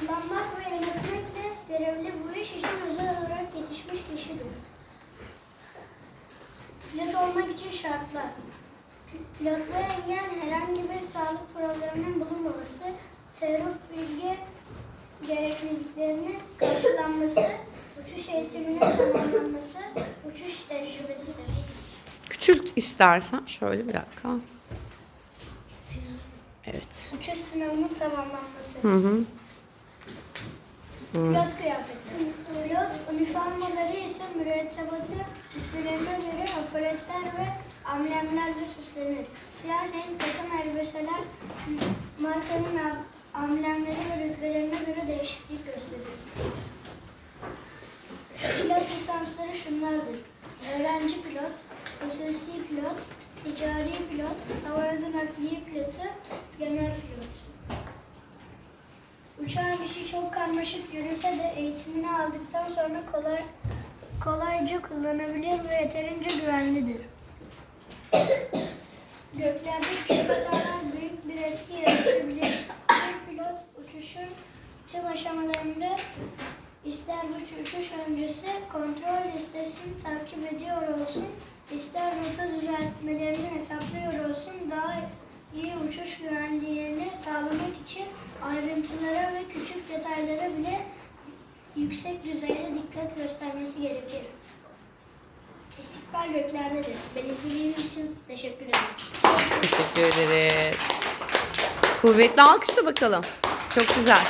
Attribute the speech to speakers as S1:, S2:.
S1: kullanmak ve yönetmekle görevli bu iş için özel olarak yetişmiş kişidir. Pilot olmak için şartlar. Pilotluğa engel herhangi bir sağlık probleminin bulunmaması, teorik bilgi gerekliliklerinin karşılanması, uçuş eğitiminin tamamlanması, uçuş tecrübesi.
S2: Küçült istersen. Şöyle bir dakika. Evet.
S1: Uçuş sınavının tamamlanması.
S2: Hı hı.
S1: Pilot kıyafeti. Pilot üniformaları ise mürettebatı rütbelerine göre apoletler ve amblemlerle süslenir. Siyah renk takım elbiseler markanın am- amblemleri ve rütbelerine göre değişiklik gösterir. Pilot lisansları şunlardır. Öğrenci pilot, hususi pilot, ticari pilot, havayolu nakliye pilotu, genel pilot. Uçağın işi çok karmaşık görünse de eğitimini aldıktan sonra kolay kolayca kullanabilir ve yeterince güvenlidir. Göklerde küçük hatalar büyük bir etki yaratabilir. Bir pilot uçuşun tüm aşamalarında ister bu uçuş öncesi kontrol listesini takip ediyor olsun, ister rota düzeltmelerini hesaplıyor olsun, daha iyi uçuş güvenliğini sağlamak için ayrıntılara ve küçük detaylara bile yüksek düzeyde dikkat göstermesi gerekir. İstikbal göklerdedir. Beni izlediğiniz için teşekkür ederim.
S2: Teşekkür ederiz. Kuvvetli alkışla bakalım. Çok güzel.